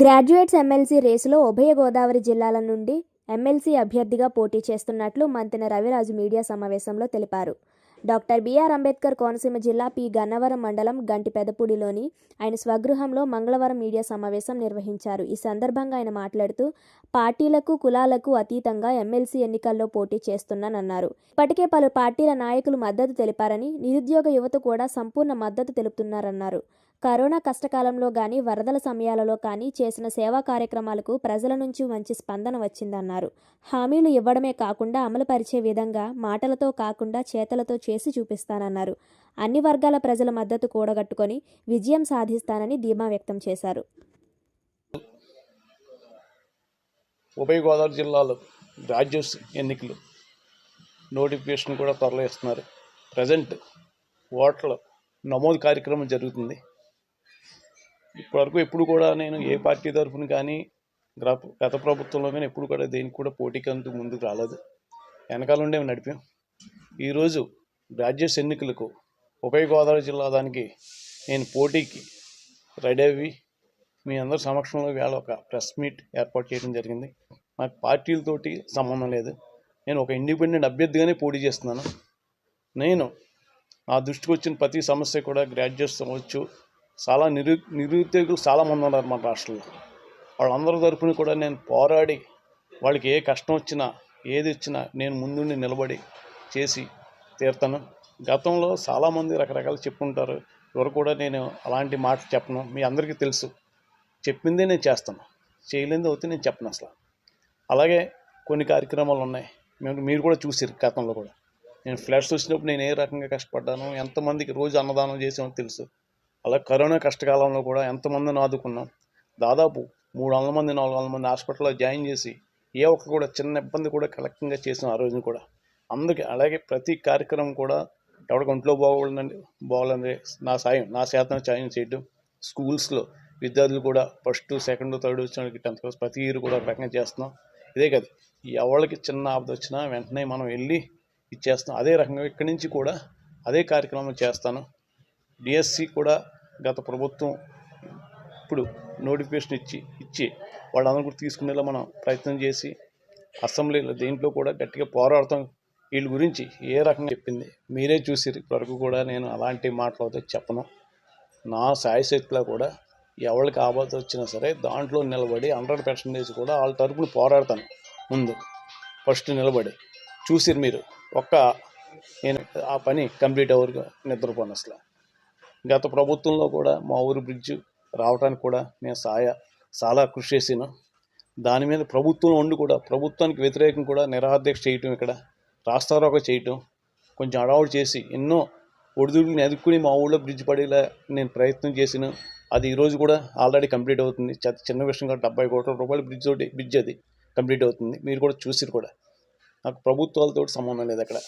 Graduates MLC రేసులో ఉభయ గోదావరి జిల్లాల నుండి ఎమ్మెల్సీ అభ్యర్థిగా పోటీ చేస్తున్నట్లు మంతిన రవిరాజు మీడియా సమావేశంలో తెలిపారు. డాక్టర్ బిఆర్ అంబేద్కర్ కోనసీమ జిల్లా పి. గన్నవరం మండలం గంటి పెదపూడిలోని ఆయన స్వగృహంలో మంగళవారం మీడియా సమావేశం నిర్వహించారు. ఈ సందర్భంగా ఆయన మాట్లాడుతూ పార్టీలకు కులాలకు అతీతంగా ఎమ్మెల్సీ ఎన్నికల్లో పోటీ చేస్తున్నానన్నారు. ఇప్పటికే పలు పార్టీల నాయకులు మద్దతు తెలిపారని నిరుద్యోగ యువత కూడా సంపూర్ణ మద్దతు తెలుపుతున్నారన్నారు. కరోనా కష్టకాలంలో కానీ వరదల సమయాలలో కానీ చేసిన సేవా కార్యక్రమాలకు ప్రజల నుంచి మంచి స్పందన వచ్చిందన్నారు. హామీలు ఇవ్వడమే కాకుండా అమలుపరిచే విధంగా మాటలతో కాకుండా చేతలతో చేసి చూపిస్తానన్నారు. అన్ని వర్గాల ప్రజల మద్దతు కూడగట్టుకొని విజయం సాధిస్తానని ధీమా వ్యక్తం చేశారు. ఉభయ గోదావరి జిల్లాలో గ్రాడ్యుయేట్స్ ఎన్నికలు నోటిఫికేషన్ కూడా త్వరలో ఇస్తున్నారు. ప్రజెంట్ ఓట్ల నమోదు కార్యక్రమం జరుగుతుంది. ఇప్పటివరకు ఎప్పుడు కూడా నేను ఏ పార్టీ తరఫున కానీ గత ప్రభుత్వంలో కానీ ఎప్పుడు కూడా దేనికి కూడా పోటీకి అంటూ ముందుకు రాలేదు. వెనకాల ఉండే నడిపాం. ఈరోజు గ్రాడ్యుయేట్స్ ఎన్నికలకు ఉభయ గోదావరి జిల్లా దానికి నేను పోటీకి రెడీ అవి మీ అందరి సమక్షంలో వేళ ఒక ప్రెస్ మీట్ ఏర్పాటు చేయడం జరిగింది. నాకు పార్టీలతోటి సంబంధం లేదు. నేను ఒక ఇండిపెండెంట్ అభ్యర్థిగానే పోటీ చేస్తున్నాను. నేను నా దృష్టికి వచ్చిన ప్రతి సమస్య కూడా గ్రాడ్యుయేట్స్ అవ్వచ్చు చాలా నిరు నిరుద్యోగులు చాలామంది ఉన్నారు మన రాష్ట్రంలో. వాళ్ళందరి తరపున కూడా నేను పోరాడి వాళ్ళకి ఏ కష్టం వచ్చినా ఏది వచ్చినా నేను ముందుండి నిలబడి చేసి తీర్తాను. గతంలో చాలామంది రకరకాలు చెప్పుకుంటారు ఎవరు కూడా నేను అలాంటి మాటలు చెప్పను. మీ అందరికీ తెలుసు. చెప్పిందే నేను చేస్తాను. చేయలేనిది అవుతే నేను చెప్పను అసలు. అలాగే కొన్ని కార్యక్రమాలు ఉన్నాయి. మేము మీరు కూడా చూసారు గతంలో కూడా. నేను ఫ్లాట్స్ వచ్చినప్పుడు నేను ఏ రకంగా కష్టపడ్డాను ఎంతమందికి రోజు అన్నదానం చేసామో తెలుసు. అలా కరోనా కష్టకాలంలో కూడా ఎంతమందిని ఆదుకున్నాం? దాదాపు మూడు వందల మంది నాలుగు వందల మంది హాస్పిటల్లో జాయిన్ చేసి ఏ ఒక్క కూడా చిన్న ఇబ్బంది కూడా కలెక్టింగ్గా చేసిన ఆ రోజున కూడా. అందుకే అలాగే ప్రతి కార్యక్రమం కూడా ఎవరికి ఒంట్లో బాగోలేదండి బాగోలేదండి. నా సాయం నా శాతం సాయం చేయడం. స్కూల్స్లో విద్యార్థులు కూడా ఫస్ట్ సెకండ్ థర్డ్ వచ్చిన వాళ్ళకి టెన్త్ క్లాస్ ప్రతి ఇయర్ కూడా రకంగా చేస్తున్నాం. ఇదే కదా ఎవరికి చిన్న ఆపద వచ్చినా వెంటనే మనం వెళ్ళి ఇచ్చేస్తాం అదే రకంగా ఇక్కడి నుంచి కూడా అదే కార్యక్రమం చేస్తాను. డిఎస్సి కూడా గత ప్రభుత్వం ఇప్పుడు నోటిఫికేషన్ ఇచ్చి ఇచ్చి వాళ్ళందరూ కూడా తీసుకునేలా మనం ప్రయత్నం చేసి అసెంబ్లీలో దేంట్లో కూడా గట్టిగా పోరాడతాం. వీళ్ళ గురించి ఏ రకంగా చెప్పింది మీరే చూసి ఇప్పటివరకు కూడా. నేను అలాంటి మాటలు అయితే చెప్పను. నా సాయశక్తిలో కూడా ఎవరికి ఆపద వచ్చినా సరే దాంట్లో నిలబడి హండ్రెడ్ పర్సెంటేజ్ కూడా వాళ్ళ తరపున పోరాడతాను ముందు. ఫస్ట్ నిలబడి. చూసిరు మీరు ఒక్క నేను ఆ పని కంప్లీట్ అవ్వరు నిద్రపోను అసలు. గత ప్రభుత్వంలో కూడా మా ఊరు బ్రిడ్జ్ రావడానికి కూడా నేను సాయ చాలా కృషి చేసాను. దాని మీద ప్రభుత్వం ఉండి కూడా ప్రభుత్వానికి వ్యతిరేకం కూడా నిరాధ్యక్ష చేయటం ఇక్కడ రాస్తారోక చేయటం కొంచెం అడవాడు చేసి ఎన్నో ఒడిదుడుకుని ఎదుర్కొని మా ఊళ్ళో బ్రిడ్జ్ పడేలా నేను ప్రయత్నం చేసిన. అది ఈరోజు కూడా ఆల్రెడీ కంప్లీట్ అవుతుంది. చిన్న విషయం కాదు డెబ్బై కోట్ల రూపాయలు బ్రిడ్జ్ తోటి బ్రిడ్జ్ అది కంప్లీట్ అవుతుంది. మీరు కూడా చూసిరు కూడా. నాకు ప్రభుత్వాలతో సంబంధం లేదు అక్కడ.